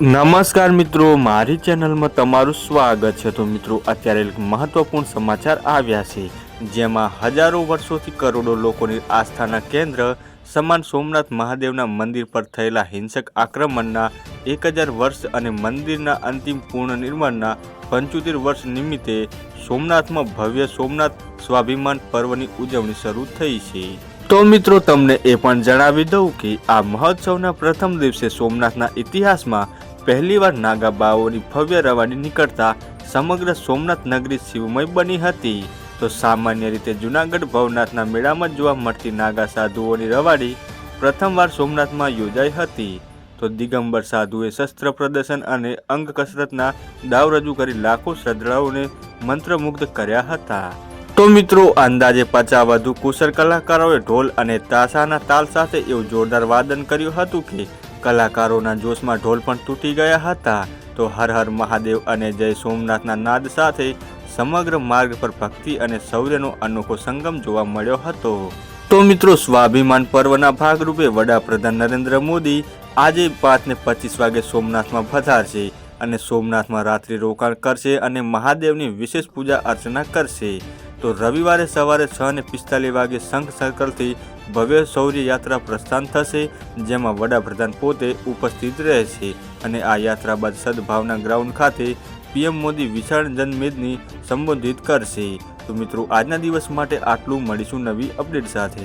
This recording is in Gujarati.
નમસ્કાર મિત્રો, મારી ચેનલમાં તમારું સ્વાગત છે. તો મિત્રો, અત્યારે એક મહત્વપૂર્ણ સમાચાર આવ્યા છે. જેમાં હજારો વર્ષોથી કરોડો લોકોની આસ્થાના કેન્દ્ર સમાન સોમનાથ મહાદેવના મંદિર પર થયેલા હિંસક આક્રમણના એક હજાર વર્ષ અને મંદિરના અંતિમ પૂર્ણ નિર્માણના પંચોતેર વર્ષ નિમિત્તે સોમનાથમાં ભવ્ય સોમનાથ સ્વાભિમાન પર્વની ઉજવણી શરૂ થઈ છે. તો મિત્રો, તમને એ પણ જણાવી દઉં કે આ મહોત્સવના પ્રથમ દિવસે સોમનાથના ઇતિહાસમાં પહેલીવાર નાગા બાઓની ભવ્ય રવાડી નીકળતા સમગ્ર સોમનાથ નગરી શિવમય બની હતી. તો સામાન્ય રીતે જૂનાગઢ ભવનાથના મેળામાં જોવા મળતી નાગા સાધુઓની રવાડી પ્રથમવાર સોમનાથમાં યોજાઈ હતી. તો દિગંબર સાધુએ શસ્ત્ર પ્રદર્શન અને અંગ કસરતના દાવ રજૂ કરી લાખો શ્રદ્ધાળુઓને મંત્રમુગ્ધ કર્યા હતા. તો મિત્રો, અંદાજે પચાસ વધુ કુશળ કલાકારોએ ઢોલ અને તાશાના તાલ સાથે એવું જોરદાર વાદન કર્યું હતું કે કલાકારોના જોશમાં ઢોલ પણ તૂટી ગયા હતા. તો હર હર મહાદેવ અને જય સોમનાથના નાદ સાથે સમગ્ર માર્ગ પર ભક્તિ અને શૌર્યનો અનોખો સંગમ જોવા મળ્યો હતો. તો મિત્રો, સ્વાભિમાન પર્વના ભાગરૂપે વડાપ્રધાન નરેન્દ્ર મોદી આજે પાંચને પચીસ વાગે સોમનાથમાં પધારશે અને સોમનાથમાં રાત્રિ રોકાણ કરશે અને મહાદેવની વિશેષ પૂજા અર્ચના કરશે. તો રવિવારે સવારે છ ને પિસ્તાલીસ વાગે શંખ સર્કલથી ભવ્ય શૌર્ય યાત્રા પ્રસ્થાન થશે, જેમાં વડાપ્રધાન પોતે ઉપસ્થિત રહેશે. અને આ યાત્રા બાદ સદભાવના ગ્રાઉન્ડ ખાતે પીએમ મોદી વિશાળ જનમેદની સંબોધિત કરશે. તો મિત્રો, આજના દિવસ માટે આટલું. મળીશું નવી અપડેટ સાથે.